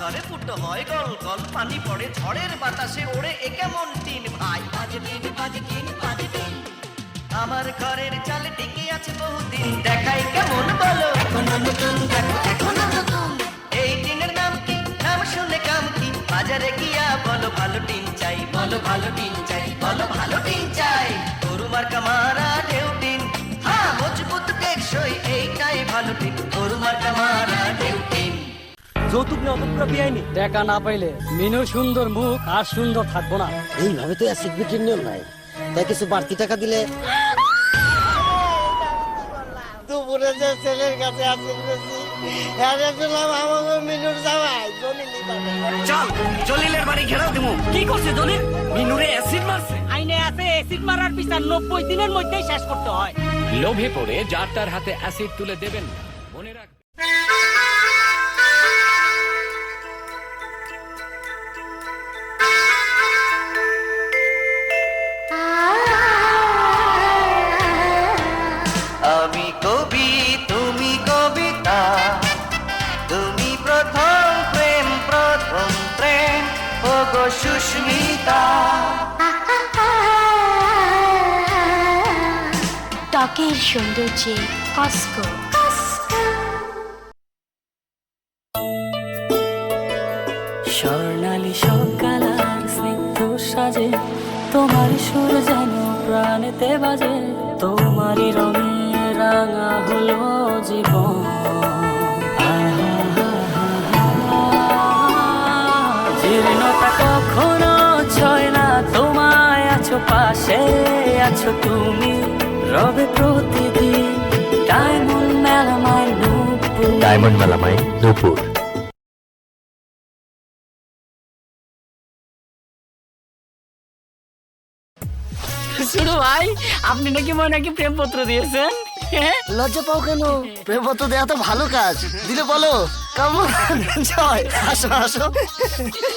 ঘরে ফুটো হয় গল গল পানি পড়ে ঝড়ের বাতাসে ওড়ে এ কেমন টিন ভাই? বাজে টিন বাজে টিন বাজে টিন। আমার ঘরের চালে টিকে আছে বহুদিন দেখাই কেমন বলো? এখনও নতুন দেখো এখনও নতুন এই টিনের নাম কি? নাম শুনে কাম কি? বাজারে গিয়া বলো ভালো টিন চাই। বলো ভালো টিন চাই বলো ভালো টিন চাই। গরু মার্কা মারা ঢেউ টিন। হ্যাঁ মজবুত টেকসই এইটাই ভালো টিন। যৌতুক টাকা না পাইলে মিনু সুন্দর মুখ আর সুন্দর থাকব না। এইভাবে তো অ্যাসিড বিক্রির নিয়ম নাই। তাই কিছু বাড়তি টাকা দিলে দুপুরে যে ছেলের কাছে অ্যাসিড হ্যাঁ শুনলাম আমাকে মিনুর জামাই জলিলি চল জলিলের বাড়ি ঘেরাও দিমু। কি করছে দলিল মিনুরে অ্যাসিড মারছে? আইনে আছে এসিড মারার বিচার নব্বই দিনের মধ্যেই শেষ করতে হয়। লোভে পড়ে যার তার হাতে অ্যাসিড তুলে দেবেন মনে রাখ সুস্মিতা। ত্বকের সৌন্দর্যে কস্কো। স্বর্ণালী সকাল আর স্নিগ্ধ সাজে তোমার সুর যেন প্রাণেতে বাজে তোমারই রঙে রাঙা হলো জীবন। পাশে আছো তুমি। রবে প্রতিদিন ডায়মন্ড মেলামাই নূপুর। ডায়মন্ড মেলামাই নূপুর। শুরু ভাই আপনি নাকি মনে নাকি প্রেমপত্র দিয়েছেন? লজ্জা পাও কেন? প্রেমপত্র দেওয়া তো ভালো কাজ। দিলে বলো কেমন? জয়। আসো আসো।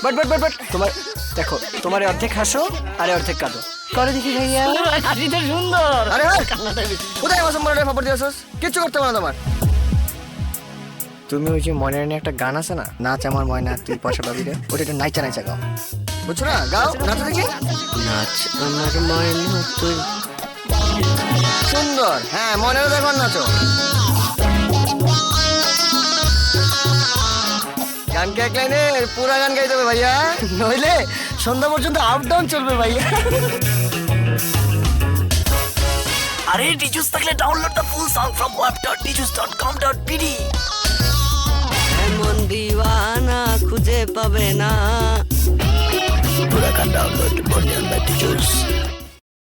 বাট বাট বাট বাট তোমার দেখো তোমার অর্ধেক হাসো আরে অর্ধেক কাঁদো। করে দেখি ভাইয়া। হাসিটা সুন্দর। আরে ভাই কোথায় আমার সম্পর্কে ফাপড় দিয়েছস কিচ্ছু করতে পারো তোমার। তুমি ওই যে মনের নিয়ে একটা গান আছে না? নাচ আমার ময়না তুই পয়সা পাবি রে। ওটা একটু নাইচা নাইচা গাও। বুঝছ না? গাও নাচো দেখি। নাচ আমার ময়না তুই সুন্দর। হ্যাঁ মনেও দেখো নাচো গান কে এক লাইনে? পুরা গান গাইতে হবে ভাইয়া। নইলে সন্ধ্যা পর্যন্ত আপ ডাউন চলবে ভাইয়া। আরে টিচুস থাকলে download the full song from web.teachers.com.pd এমন দিওয়ানা খুঁজে পাবে না। পুরা গান ডাউনলোড বনিয়ান বাই টিচুস